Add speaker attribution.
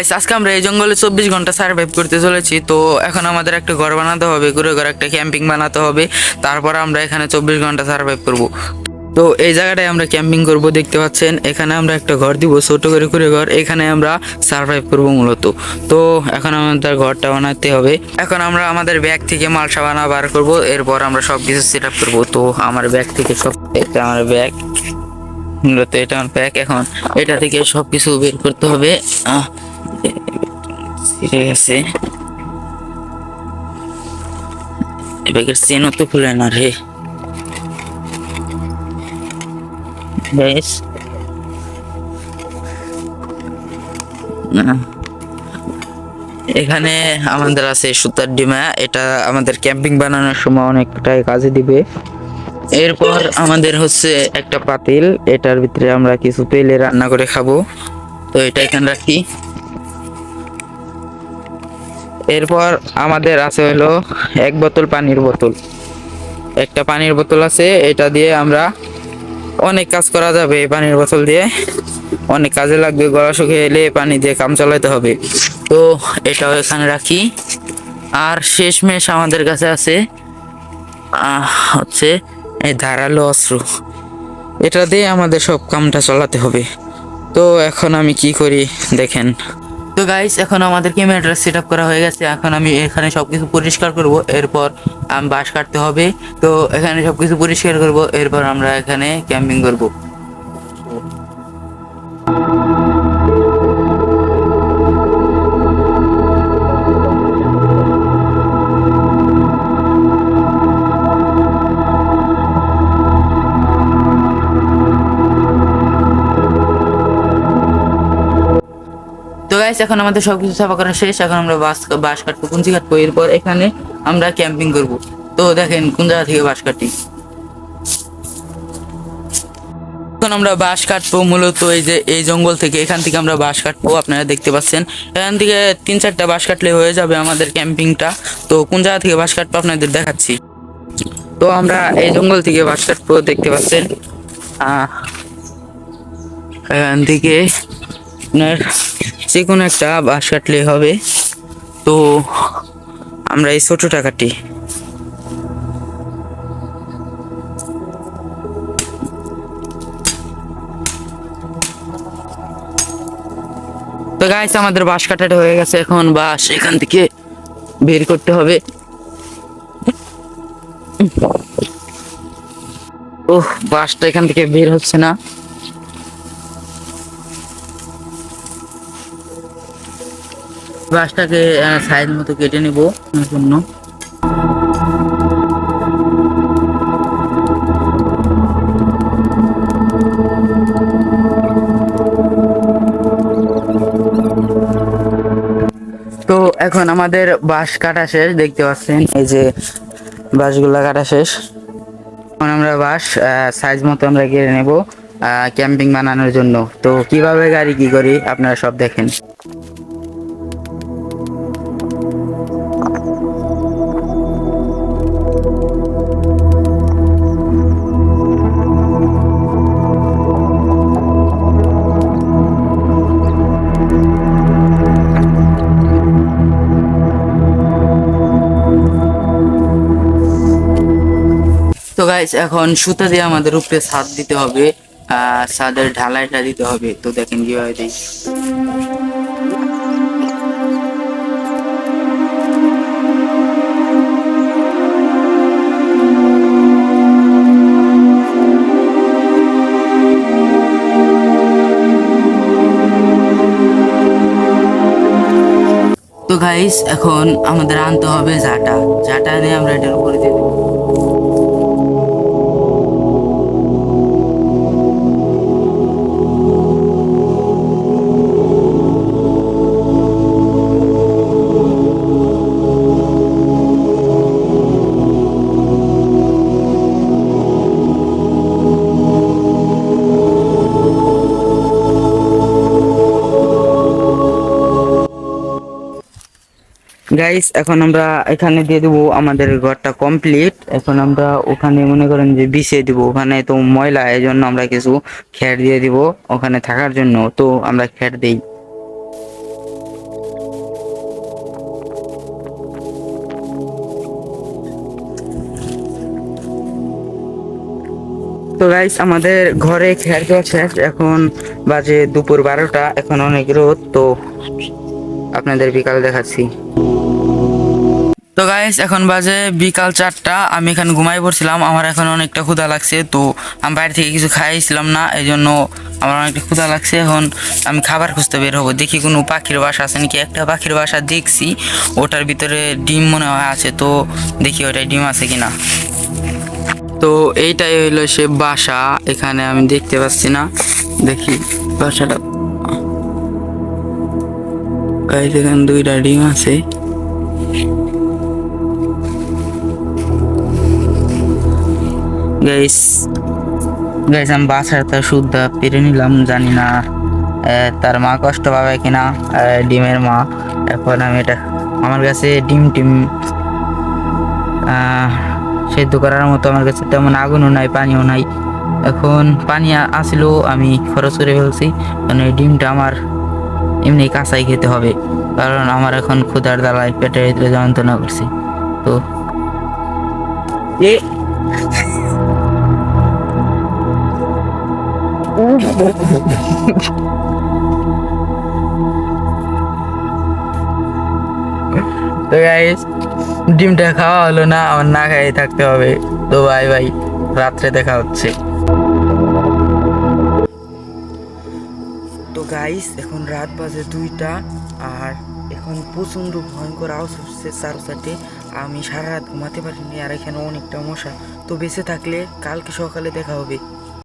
Speaker 1: Guys আজকে আমরা এই জঙ্গলে চব্বিশ ঘণ্টা সার্ভাইভ করতে চলেছি। তো এখন আমাদের একটা ঘর বানাতে হবে, ঘুরে ঘরে একটা ক্যাম্পিং বানাতে হবে। তারপর আমরা এখানে চব্বিশ ঘণ্টা সার্ভাইভ করব। তো এই জায়গাটায় আমরা ক্যাম্পিং করব, দেখতে পাচ্ছেন। এখানে আমরা একটা ঘর দিব, ছোট করে করে ঘর। এখানে আমরা সার্ভাইভ করব মূলত। তো এখন আমাদের ঘরটা বানাতে হবে। এখন আমরা আমাদের ব্যাগ থেকে মাল সাবানা বার করব। এরপর আমরা সব কিছু সেট আপ করব। তো আমার ব্যাগ থেকে সব, এটা আমার ব্যাগ মূলত এটা আমার প্যাক এখন এটা থেকে সব কিছু বের করতে হবে। তো খুলে না রে। এখানে আমাদের আছে সুতার ডিমা, এটা আমাদের ক্যাম্পিং বানানোর সময় অনেকটাই কাজে দিবে। এরপর আমাদের হচ্ছে একটা পাতিল, এটার ভিতরে আমরা কিছু পেলে রান্না করে খাব। তো এটা এখানে রাখি। এরপর আমাদের আছে হলো এক বোতল পানির বোতল। একটা পানির বোতল আছে, এটা দিয়ে আমরা অনেক কাজ করা যাবে এই পানির বোতল দিয়ে। অনেক কাজে লাগবে, গলা শুকিয়ে এলে পানি দিয়ে কাম চালাতে হবে। তো এটাও এখানে রাখি। আর শেষমেশ আমাদের কাছে আছে হচ্ছে এই ধারালো অস্ত্র। এটা দিয়ে আমাদের সব কামটা চালাতে হবে। তো এখন আমি কি করি, দেখেন। তো গাইস এখন আমাদের ক্যামেরাটা সেট আপ করা হয়ে গেছে। এখন আমি এখানে সব কিছু পরিষ্কার করব, এরপর আমি বাস কাটতে হবে। তো এখানে সব কিছু পরিষ্কার করব, এরপর আমরা এখানে ক্যাম্পিং করব। গাইস এখন আমাদের সবকিছু সাফা করা শেষ। এখন আমরা বাস বাঁশ কাটবো কুঞ্চি কাটবো এরপর এখানে আমরা ক্যাম্পিং করব। তো দেখেন কোন জায়গা থেকে বাঁশ কাটি এখন আমরা বাঁশ কাটবো মূলত এই যে এই জঙ্গল থেকে এখান থেকে আমরা বাঁশ কাটবো আপনারা দেখতে পাচ্ছেন। এখান থেকে তিন চারটা বাঁশ কাটলে হয়ে যাবে আমাদের ক্যাম্পিংটা। তো কোন জায়গা থেকে বাঁশ কাটবো আপনাদের দেখাচ্ছি। তো আমরা এই জঙ্গল থেকে বাঁশ কাটবো দেখতে পাচ্ছেন। এখান থেকে আপনার যে কোনো একটা বাঁশ কাটলে হবে। তো আমরা এই ছোটোটা কাটি তো গাইস আমাদের বাঁশ কাটাটা হয়ে গেছে এখন। বাঁশ এখান থেকে বের করতে হবে। ওহ বাঁশটা এখান থেকে বের হচ্ছে না। বাঁশটাকে সাইজ মতো কেটে নেব জন্য। তো এখন আমাদের বাঁশ কাটা শেষ, দেখতে পাচ্ছেন? এই যে বাঁশগুলা কাটা শেষ। এখন আমরা বাঁশ সাইজ মতো আমরা কেটে নেব ক্যাম্পিং বানানোর জন্য। তো কীভাবে গাড়ি কি করি, আপনারা সব দেখেন। তো গাইস এখন সুতা দিয়ে আমাদের উপরে ছাদ দিতে হবে ছাদের ঢালাইটা দিতে হবে। তো দেখেন কীভাবে দিই। তো গাইস এখন আমাদের আনতে হবে জাটা জাটা নিয়ে আমরা এটার উপরে দিয়ে দেবো। গাইস এখন আমরা এখানে দিয়ে দেবো আমাদের ঘরটা কমপ্লিট এখন আমরা ওখানে মনে করেন যে বিছিয়ে দিব। ওখানে তো ময়লা এই জন্য আমরা কিছু খ্যাট দিয়ে দিব ওখানে থাকার জন্য। তো আমরা খ্যাট দিই। তো গাইস আমাদের ঘরে খেয়ার দেওয়া শেষ। এখন বাজে দুপুর বারোটা। এখন অনেক রোদ, তো আপনাদের বিকাল দেখাচ্ছি। তো গাইস এখন বাজে বিকাল চারটা, আমি এখানে ঘুমাই পড়ছিলাম, আমার এখন অনেকটা ক্ষুধা লাগছে, তো আমি বাইরে থেকে কিছু খাইছিলাম না এই জন্য আমার অনেকটা ক্ষুধা লাগছে, এখন আমি খাবার খুঁজতে বের হব। দেখি কোনো পাখির বাসা আছে নাকি? একটা পাখির বাসা দেখছি, ওটার ভিতরে ডিম মনে হয় আছে, তো দেখি ওটায় ডিম আছে কিনা। তো এইটাই হইল সে বাসা, এখানে আমি দেখতে পাচ্ছি না, দেখি বাসাটা। এখানে দুইটা ডিম আছে। গাইস গাইস আমি বাসাটা শুদ্ধ পেরে নিলাম, জানি না তার মা কষ্ট পাবে কিনা ডিমের মা। এখন আমি এটা, আমার কাছে ডিম টিম সেদ্ধ করার মতো আমার কাছে তেমন আগুনও নাই, পানিও নাই। এখন পানি আসলেও আমি খরচ করে ফেলছি এই ডিমটা আমার এমনি কাঁচাই খেতে হবে। কারণ আমার এখন ক্ষুধার দ্বারায় পেটের ভিতরে যন্ত্রণা করছি। তো এ তো গাইস ডিমটা খাওয়া হলো না আমার না খাই থাকতে হবে। তো ভাই ভাই রাত্রে দেখা হচ্ছে। গাইস, এখন রাত বাজে দুইটা আর এখন প্রচণ্ড ভয়ঙ্কর আওয়াজ হচ্ছে চারোসাটে আমি সারা রাত ঘুমাতে পারিনি আর এখানে অনেকটা মশা। তো বেঁচে থাকলে কালকে সকালে দেখা হবে।